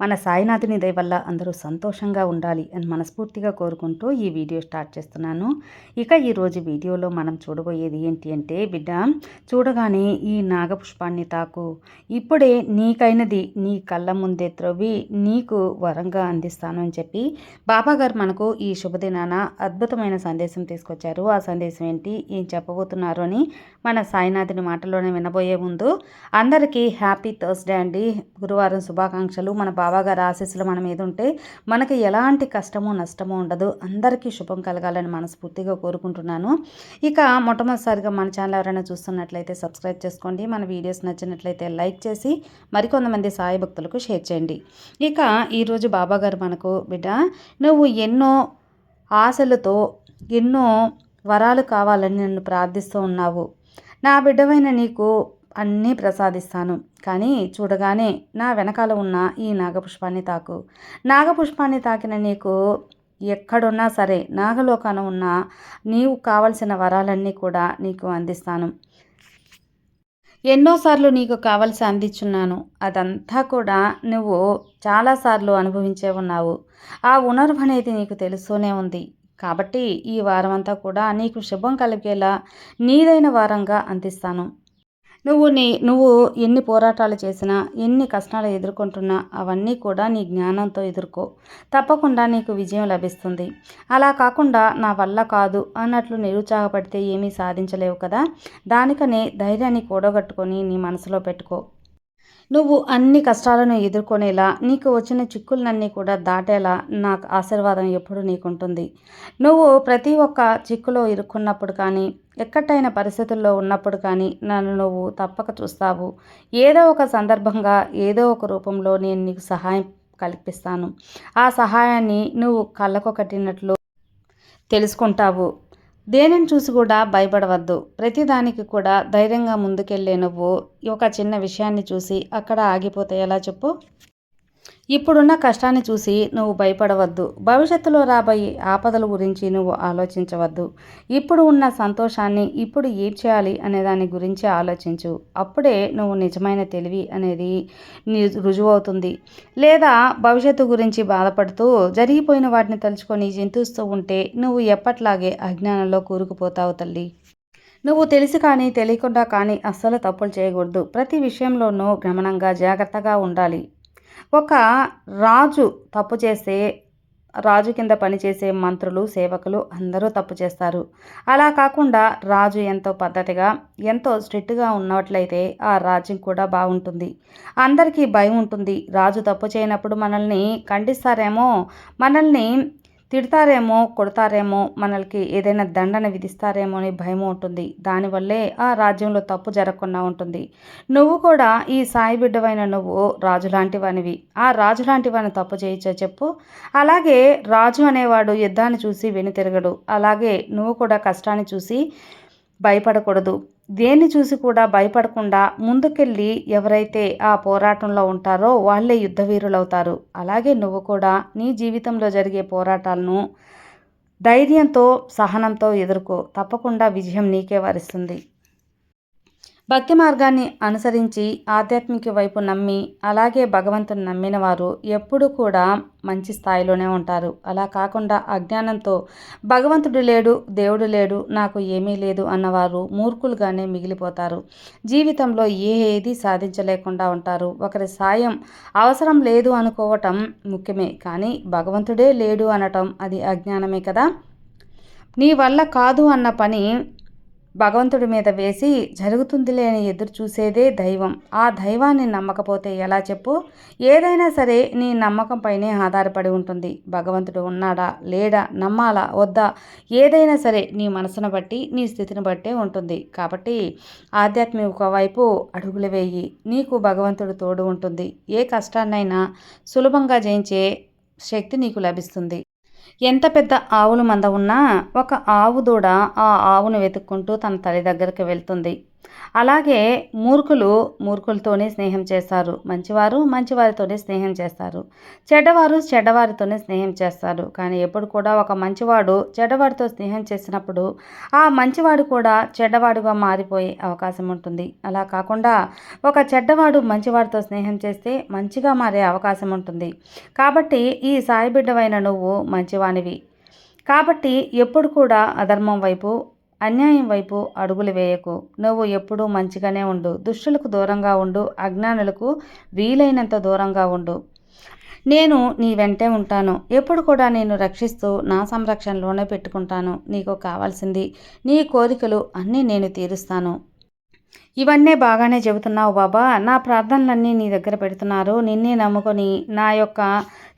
మన సాయినాథుని దయ వల్ల అందరూ సంతోషంగా ఉండాలి అని మనస్ఫూర్తిగా కోరుకుంటూ ఈ వీడియో స్టార్ట్ చేస్తున్నాను. ఇక ఈరోజు వీడియోలో మనం చూడబోయేది ఏంటి అంటే బిడ్డ చూడగానే ఈ నాగపుష్పాన్ని తాకు. ఇప్పుడే నీకైనది నీ కళ్ళ ముందే త్రవ్వి నీకు వరంగా అందిస్తాను అని చెప్పి బాబాగారు మనకు ఈ శుభదినాన అద్భుతమైన సందేశం తీసుకొచ్చారు. ఆ సందేశం ఏంటి? ఏం చెప్పబోతున్నారు అని మన సాయినాథుని మాటలోనే వినబోయే ముందు అందరికీ హ్యాపీ థర్స్డే అండి. గురువారం శుభాకాంక్షలు. మన బాబాగారి ఆశీస్సులు మన మీద ఉంటే మనకి ఎలాంటి కష్టమో నష్టమో ఉండదు. అందరికీ శుభం కలగాలని మనస్ఫూర్తిగా కోరుకుంటున్నాను. ఇక మొట్టమొదటిసారిగా మన ఛానల్ ఎవరైనా చూస్తున్నట్లయితే సబ్స్క్రైబ్ చేసుకోండి. మన వీడియోస్ నచ్చినట్లయితే లైక్ చేసి మరికొంతమంది సాయి భక్తులకు షేర్ చేయండి. ఇక ఈరోజు బాబాగారు మనకు బిడ్డ నువ్వు ఎన్నో ఆశలతో ఎన్నో వరాలు కావాలని నన్ను ప్రార్థిస్తూ ఉన్నావు. నా బిడ్డవైన నీకు అన్నీ ప్రసాదిస్తాను. కానీ చూడగానే నా వెనకాల ఉన్న ఈ నాగపుష్పాన్ని తాకు. నాగపుష్పాన్ని తాకిన నీకు ఎక్కడున్నా సరే నాగలోకాన ఉన్న నీవు కావలసిన వరాలన్నీ కూడా నీకు అందిస్తాను. ఎన్నోసార్లు నీకు కావలసి అందించున్నాను. అదంతా కూడా నువ్వు చాలాసార్లు అనుభవించే ఉన్నావు. ఆ ఉనర్వ్ అనేది నీకు తెలుస్తూనే ఉంది. కాబట్టి ఈ వారం అంతా కూడా నీకు శుభం కలిగేలా నీదైన వారంగా అందిస్తాను. నువ్వు నీ నువ్వు ఎన్ని పోరాటాలు చేసినా ఎన్ని కష్టాలు ఎదుర్కొంటున్నా అవన్నీ కూడా నీ జ్ఞానంతో ఎదుర్కో. తప్పకుండా నీకు విజయం లభిస్తుంది. అలా కాకుండా నా వల్ల కాదు అన్నట్లు నిరుత్సాహపడితే ఏమీ సాధించలేవు కదా. దానికనే ధైర్యాన్ని కూడగట్టుకొని నీ మనసులో పెట్టుకో. నువ్వు అన్ని కష్టాలను ఎదుర్కొనేలా నీకు వచ్చిన చిక్కులన్నీ కూడా దాటేలా నాకు ఆశీర్వాదం ఎప్పుడు నీకుంటుంది. నువ్వు ప్రతి ఒక్క చిక్కులో ఇరుక్కున్నప్పుడు కానీ ఎక్కటైన పరిస్థితుల్లో ఉన్నప్పుడు కానీ నన్ను నువ్వు తప్పక చూస్తావు. ఏదో ఒక సందర్భంగా ఏదో ఒక రూపంలో నేను నీకు సహాయం కల్పిస్తాను. ఆ సహాయాన్ని నువ్వు కళ్ళకు కట్టినట్లు తెలుసుకుంటావు. దేనిని చూసి కూడా భయపడవద్దు. ప్రతిదానికి కూడా ధైర్యంగా ముందుకెళ్ళే నువ్వు ఒక చిన్న విషయాన్ని చూసి అక్కడ ఆగిపోతే ఎలా చెప్పు? ఇప్పుడున్న కష్టాన్ని చూసి నువ్వు భయపడవద్దు. భవిష్యత్తులో రాబోయే ఆపదల గురించి నువ్వు ఆలోచించవద్దు. ఇప్పుడు ఉన్న సంతోషాన్ని ఇప్పుడు ఏం చేయాలి అనే దాని గురించి ఆలోచించు. అప్పుడే నువ్వు నిజమైన తెలివి అనేది రుజువవుతుంది. లేదా భవిష్యత్తు గురించి బాధపడుతూ జరిగిపోయిన వాటిని తలుచుకొని చింతిస్తూ ఉంటే నువ్వు ఎప్పట్లాగే అజ్ఞానంలో కూరుకుపోతావు తల్లి. నువ్వు తెలిసి కానీ తెలియకుండా కానీ అస్సలు తప్పులు చేయకూడదు. ప్రతి విషయంలోనూ గమనంగా జాగ్రత్తగా ఉండాలి. ఒక రాజు తప్పు చేస్తే రాజు కింద పనిచేసే మంత్రులు సేవకులు అందరూ తప్పు చేస్తారు. అలా కాకుండా రాజు ఎంతో పద్ధతిగా ఎంతో స్ట్రిక్ట్గా ఉన్నట్లయితే ఆ రాజ్యం కూడా బాగుంటుంది. అందరికీ భయం ఉంటుంది. రాజు తప్పు చేయనప్పుడు మనల్ని ఖండిస్తారేమో మనల్ని తిడతారేమో కొడతారేమో మనల్కి ఏదైనా దండన విధిస్తారేమో అని భయం ఉంటుంది. దానివల్లే ఆ రాజ్యంలో తప్పు జరగకుండా ఉంటుంది. నువ్వు కూడా ఈ సాయి బిడ్డవైన నువ్వు రాజు లాంటి వానివి. ఆ రాజు లాంటి వాని తప్పు చేయొచ్చో చెప్పు. అలాగే రాజు అనేవాడు యుద్ధాన్ని చూసి వెనుతిరగడు. అలాగే నువ్వు కూడా కష్టాన్ని చూసి భయపడకూడదు. దేన్ని చూసి కూడా భయపడకుండా ముందుకెళ్ళి ఎవరైతే ఆ పోరాటంలో ఉంటారో వాళ్ళే యుద్ధవీరులవుతారు. అలాగే నువ్వు కూడా నీ జీవితంలో జరిగే పోరాటాలను ధైర్యంతో సహనంతో ఎదుర్కో. తప్పకుండా విజయం నీకే వరిస్తుంది. భక్తి మార్గాన్ని అనుసరించి ఆధ్యాత్మిక వైపు నమ్మి అలాగే భగవంతుని నమ్మిన వారు ఎప్పుడు కూడా మంచి స్థాయిలోనే ఉంటారు. అలా కాకుండా అజ్ఞానంతో భగవంతుడు లేడు దేవుడు లేడు నాకు ఏమీ లేదు అన్నవారు మూర్ఖులుగానే మిగిలిపోతారు. జీవితంలో ఏ ఏది సాధించలేకుండా ఉంటారు. ఒకరి సాయం అవసరం లేదు అనుకోవటం ముఖ్యమే కానీ భగవంతుడే లేడు అనటం అది అజ్ఞానమే కదా. నీ వల్ల కాదు అన్న పని భగవంతుడి మీద వేసి జరుగుతుందిలే అని ఎదురు చూసేదే దైవం. ఆ దైవాన్ని నమ్మకపోతే ఎలా చెప్పు? ఏదైనా సరే నీ నమ్మకంపైనే ఆధారపడి ఉంటుంది. భగవంతుడు ఉన్నాడా? లేడా? నమ్మాలా? వద్దా? ఏదైనా సరే నీ మనసును బట్టి నీ స్థితిని బట్టే ఉంటుంది. కాబట్టి ఆధ్యాత్మిక వైపు అడుగులు వేయి. నీకు భగవంతుడు తోడు ఉంటుంది. ఏ కష్టాన్నైనా సులభంగా జయించే శక్తి నీకు లభిస్తుంది. ఎంత పెద్ద ఆవుల మంద ఉన్నా ఒక ఆవు దూడ ఆ ఆవును వెతుక్కుంటూ తన తల్లి దగ్గరికి వెళ్తుంది. అలాగే మూర్ఖులు మూర్ఖులతోనే స్నేహం చేస్తారు. మంచివారు మంచివారితోనే స్నేహం చేస్తారు. చెడ్డవారు చెడ్డవారితోనే స్నేహం చేస్తారు. కానీ ఎప్పుడు కూడా ఒక మంచివాడు చెడ్డవాడితో స్నేహం చేసినప్పుడు ఆ మంచివాడు కూడా చెడ్డవాడుగా మారిపోయే అవకాశం ఉంటుంది. అలా కాకుండా ఒక చెడ్డవాడు మంచివాడితో స్నేహం చేస్తే మంచిగా మారే అవకాశం ఉంటుంది. కాబట్టి ఈ సాయిబిడ్డవైన నువ్వు మంచివానివి. కాబట్టి ఎప్పుడు కూడా అధర్మం వైపు అన్యాయం వైపు అడుగులు వేయకు. నువ్వు ఎప్పుడూ మంచిగానే ఉండు. దుష్టులకు దూరంగా ఉండు. అజ్ఞానులకు వీలైనంత దూరంగా ఉండు. నేను నీ వెంటే ఉంటాను. ఎప్పుడు కూడా నేను రక్షిస్తూ నా సంరక్షణలోనే పెట్టుకుంటాను. నీకు కావాల్సింది నీ కోరికలు అన్నీ నేను తీరుస్తాను. ఇవన్నీ బాగానే చెబుతున్నావు బాబా. నా ప్రార్థనలన్నీ నీ దగ్గర పెడుతున్నారు. నిన్నే నమ్ముకొని నా యొక్క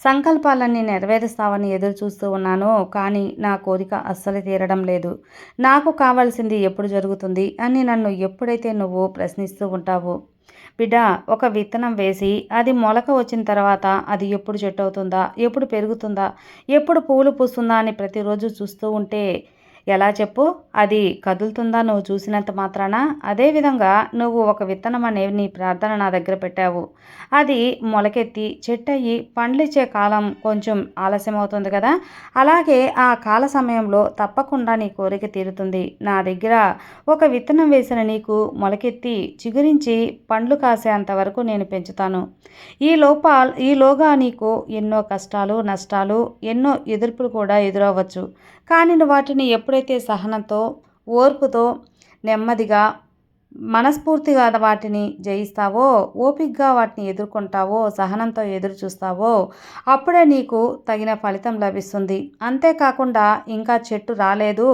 సంకల్పాలన్నీ నెరవేరుస్తావని ఎదురు చూస్తూ ఉన్నాను కానీ నా కోరిక అస్సలు తీరడం లేదు. నాకు కావాల్సింది ఎప్పుడు జరుగుతుంది అని నన్ను ఎప్పుడైతే నువ్వు ప్రశ్నిస్తూ ఉంటావు. బిడ్డ ఒక విత్తనం వేసి అది మొలక వచ్చిన తర్వాత అది ఎప్పుడు చెట్టు అవుతుందా ఎప్పుడు పెరుగుతుందా ఎప్పుడు పూలు పూస్తుందా అని ప్రతిరోజు చూస్తూ ఉంటే ఎలా చెప్పు? అది కదులుతుందా నువ్వు చూసినంత మాత్రాన? అదేవిధంగా నువ్వు ఒక విత్తనం అనే నీ ప్రార్థన నా దగ్గర పెట్టావు. అది మొలకెత్తి చెట్టయి పండ్లిచ్చే కాలం కొంచెం ఆలస్యం అవుతుంది కదా? అలాగే ఆ కాల సమయంలో తప్పకుండా నీ కోరిక తీరుతుంది. నా దగ్గర ఒక విత్తనం వేసిన నీకు మొలకెత్తి చిగురించి పండ్లు కాసేంత వరకు నేను పెంచుతాను. ఈ లోప ఈలోగా నీకు ఎన్నో కష్టాలు నష్టాలు ఎన్నో ఎదుర్పులు కూడా ఎదురవ్వచ్చు. కానీ వాటిని వాటిని ఎప్పుడైతే సహనంతో ఓర్పుతో నెమ్మదిగా మనస్ఫూర్తిగా వాటిని జయిస్తావో ఓపికగా వాటిని ఎదుర్కొంటావో సహనంతో ఎదురు చూస్తావో అప్పుడే నీకు తగిన ఫలితం లభిస్తుంది. అంతేకాకుండా ఇంకా చెట్టు రాలేదు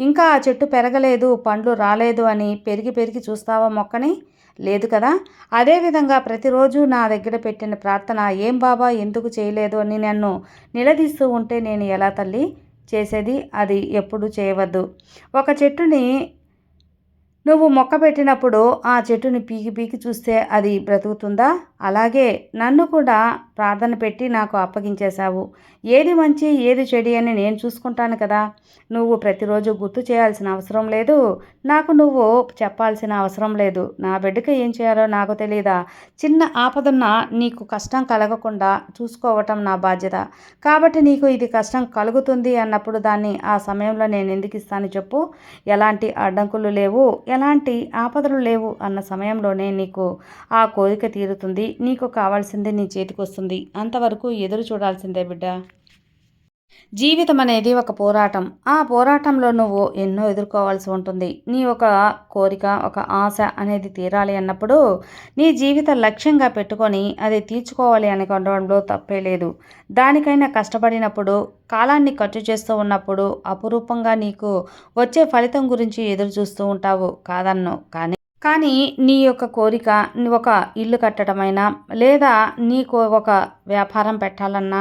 ఇంకా ఆ చెట్టు పెరగలేదు పండ్లు రాలేదు అని పెరిగి పెరిగి చూస్తావో మొక్కని? లేదు కదా? అదేవిధంగా ప్రతిరోజు నా దగ్గర పెట్టిన ప్రార్థన ఏం బాబా ఎందుకు చేయలేదు? అని నన్ను నిలదీస్తూ ఉంటే నేను ఎలా తల్లి? చేసేది అది ఎప్పుడు చేయవద్దు. ఒక చెట్టుని నువ్వు మొక్క పెట్టినప్పుడు ఆ చెట్టుని పీకి పీకి చూస్తే అది బ్రతుకుతుందా? అలాగే నన్ను కూడా ప్రార్థన పెట్టి నాకు అప్పగించేశావు. ఏది మంచి ఏది చెడి అని నేను చూసుకుంటాను కదా. నువ్వు ప్రతిరోజు గుర్తు చేయాల్సిన అవసరం లేదు. నాకు నువ్వు చెప్పాల్సిన అవసరం లేదు. నా బిడ్డకి ఏం చేయాలో నాకు తెలియదా చిన్న ఆపదన్న నీకు కష్టం కలగకుండా చూసుకోవటం నా బాధ్యత. కాబట్టి నీకు ఇది కష్టం కలుగుతుంది అన్నప్పుడు దాన్ని ఆ సమయంలో నేను ఎందుకు ఇస్తాను చెప్పు. ఎలాంటి అడ్డంకులు లేవు. ఎలాంటి ఆపదలు లేవు అన్న సమయంలోనే నీకు ఆ కోరిక తీరుతుంది. నీకు కావాల్సింది నీ చేతికి వస్తుంది. అంతవరకు ఎదురు చూడాల్సిందే బిడ్డ. జీవితం అనేది ఒక పోరాటం. ఆ పోరాటంలో నువ్వు ఎన్నో ఎదుర్కోవాల్సి ఉంటుంది. నీ ఒక కోరిక ఒక ఆశ అనేది తీరాలి అన్నప్పుడు నీ జీవిత లక్ష్యంగా పెట్టుకొని అది తీర్చుకోవాలి అనుకోవడంలో తప్పే లేదు. దానికైనా కష్టపడినప్పుడు కాలాన్ని ఖర్చు చేస్తూ ఉన్నప్పుడు అపురూపంగా నీకు వచ్చే ఫలితం గురించి ఎదురు చూస్తూ ఉంటావు. కాదన్ను కానీ కానీ నీ యొక్క కోరిక ఒక ఇల్లు కట్టడమైనా లేదా నీకు ఒక వ్యాపారం పెట్టాలన్నా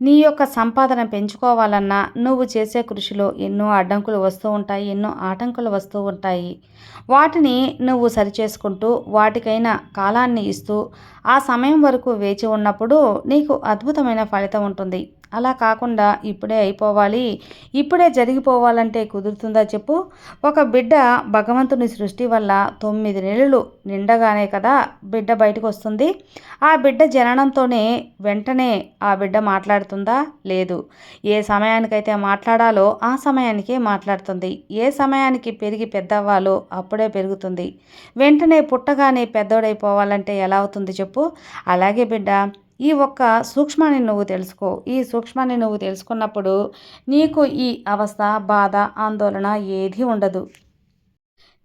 నీ యొక్క సంపాదన పెంచుకోవాలన్నా నువ్వు చేసే కృషిలో ఎన్నో అడ్డంకులు వస్తూ ఉంటాయి ఎన్నో ఆటంకులు వస్తూ ఉంటాయి. వాటిని నువ్వు సరిచేసుకుంటూ వాటికైనా కాలాన్ని ఇస్తూ ఆ సమయం వరకు వేచి ఉన్నప్పుడు నీకు అద్భుతమైన ఫలితం ఉంటుంది. అలా కాకుండా ఇప్పుడే అయిపోవాలి. ఇప్పుడే జరిగిపోవాలంటే కుదురుతుందా చెప్పు. ఒక బిడ్డ భగవంతుని సృష్టి వల్ల తొమ్మిది నెలలు నిండగానే కదా బిడ్డ బయటకు వస్తుంది. ఆ బిడ్డ జననంతోనే వెంటనే ఆ బిడ్డ మాట్లాడుతుందా? లేదు. ఏ సమయానికైతే మాట్లాడాలో ఆ సమయానికే మాట్లాడుతుంది. ఏ సమయానికి పెరిగి పెద్దవ్వాలో అప్పుడే పెరుగుతుంది. వెంటనే పుట్టగానే పెద్దోడైపోవాలంటే ఎలా అవుతుంది చెప్పు. అలాగే బిడ్డ ఈ ఒక్క సూక్ష్మాన్ని నువ్వు తెలుసుకో. ఈ సూక్ష్మాన్ని నువ్వు తెలుసుకున్నప్పుడు నీకు ఈ అవస్థ బాధ ఆందోళన ఏదీ ఉండదు.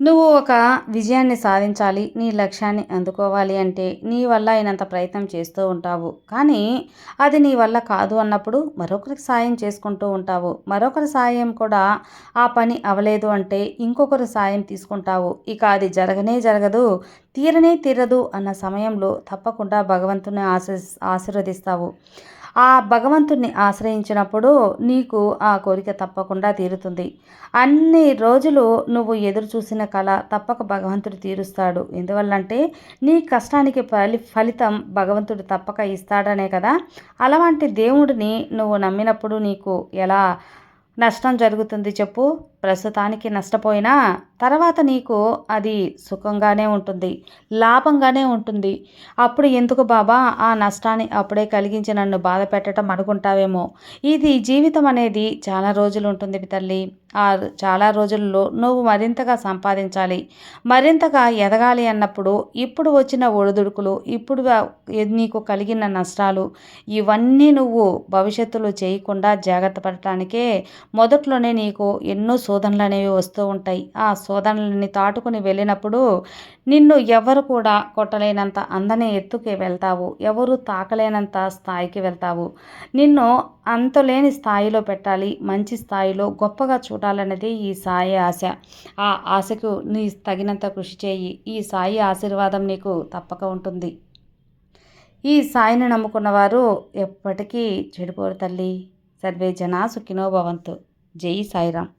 నువ్వు ఒక విజయాన్ని సాధించాలి నీ లక్ష్యాన్ని అందుకోవాలి అంటే నీ వల్ల అయినంత ప్రయత్నం చేస్తూ ఉంటావు. కానీ అది నీ వల్ల కాదు అన్నప్పుడు మరొకరికి సాయం చేసుకుంటూ ఉంటావు. మరొకరి సాయం కూడా ఆ పని అవలేదు అంటే ఇంకొకరు సాయం తీసుకుంటావు. ఇక అది జరగనే జరగదు తీరనే తీరదు అన్న సమయంలో తప్పకుండా భగవంతుని ఆశీ ఆశీర్వదిస్తావు. ఆ భగవంతుణ్ణి ఆశ్రయించినప్పుడు నీకు ఆ కోరిక తప్పకుండా తీరుతుంది. అన్ని రోజులు నువ్వు ఎదురు చూసిన కళ తప్పక భగవంతుడు తీరుస్తాడు. ఎందువల్లంటే నీ కష్టానికి ఫలి ఫలితం భగవంతుడు తప్పక ఇస్తాడనే కదా? అలాంటి దేవుడిని నువ్వు నమ్మినప్పుడు నీకు ఎలా నష్టం జరుగుతుంది చెప్పు? ప్రస్తుతానికి నష్టపోయినా తర్వాత నీకు అది సుఖంగానే ఉంటుంది లాభంగానే ఉంటుంది. అప్పుడు ఎందుకు బాబా? ఆ నష్టాన్ని అప్పుడే కలిగించి నన్ను బాధ పెట్టడం అనుకుంటావేమో? ఇది జీవితం అనేది చాలా రోజులు ఉంటుంది తల్లి. ఆ చాలా రోజుల్లో నువ్వు మరింతగా సంపాదించాలి. మరింతగా ఎదగాలి అన్నప్పుడు ఇప్పుడు వచ్చిన ఒడిదుడుకులు ఇప్పుడు నీకు కలిగిన నష్టాలు ఇవన్నీ నువ్వు భవిష్యత్తులో చేయకుండా జాగ్రత్త పడటానికే మొదట్లోనే నీకు ఎన్నో శోధనలు అనేవి వస్తూ ఉంటాయి. ఆ శోధనలని తాటుకుని వెళ్ళినప్పుడు నిన్ను ఎవరు కూడా కొట్టలేనంత అందని ఎత్తుకి వెళ్తావు. ఎవరు తాకలేనంత స్థాయికి వెళ్తావు. నిన్ను అంతలేని స్థాయిలో పెట్టాలి. మంచి స్థాయిలో గొప్పగా చూడాలన్నది ఈ సాయి ఆశ. ఆ ఆశకు నీ తగినంత కృషి చేయి. ఈ సాయి ఆశీర్వాదం నీకు తప్పక ఉంటుంది. ఈ సాయిని నమ్ముకున్న వారు ఎప్పటికీ చెడిపోరు తల్లి. సర్వే జనా సుఖినో భవంతు. జై సాయిరామ్.